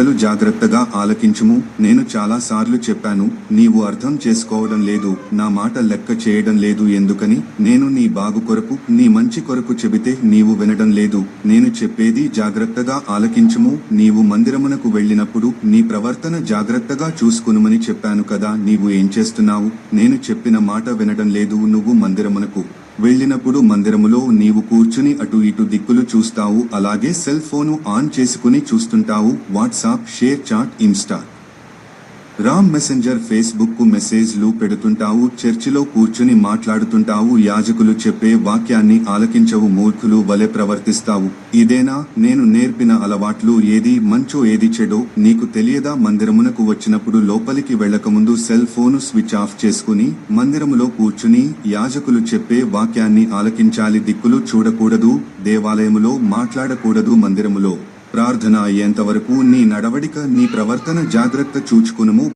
మాటలు జాగ్రత్తగా ఆలకించుము. నేను చాలా సార్లు చెప్పాను నీవు అర్థం చేసుకోవడం లేదు నా మాట లెక్క చేయడం లేదు ఎందుకని? నేను నీ బాగు కొరకు నీ మంచి కొరకు చెబితే నీవు వినడం లేదు. నేను చెప్పేది జాగ్రత్తగా ఆలకించుము. నీవు మందిరమునకు వెళ్ళినప్పుడు నీ ప్రవర్తన జాగ్రత్తగా చూసుకునుమని చెప్పాను కదా నీవు ఏం చేస్తున్నావు? నేను చెప్పిన మాట వినడం లేదు నువ్వు మందిరమునకు వెళ్ళినప్పుడు మందిరములో నీవు కూర్చుని అటు ఇటు దిక్కులు చూస్తావు అలాగే సెల్ ఫోను ఆన్ చేసుకుని చూస్తుంటావు WhatsApp ShareChat Insta. Ram messenger ఫేస్బుక్కు మెసేజ్లు పెడుతుంటావు చర్చిలో కూర్చుని మాట్లాడుతుంటావు యాజకులు చెప్పే వాక్యాన్ని ఆలకించవు మూర్ఖులు వలె ప్రవర్తిస్తావు. ఇదేనా? నేను నేర్పిన అలవాట్లు ఏది మంచో ఏది చెడో నీకు తెలియదా? మందిరమునకు వచ్చినప్పుడు లోపలికి వెళ్ళకముందు సెల్ ఫోను స్విచ్ ఆఫ్ చేసుకుని మందిరములో కూర్చుని యాజకులు చెప్పే వాక్యాన్ని ఆలకించాలి. దిక్కులు చూడకూడదు దేవాలయములో మాట్లాడకూడదు మందిరములో. ప్రార్థన అయ్యేంతవరకు నీ నడవడిక నీ ప్రవర్తన జాగ్రత్త చూచుకునుము.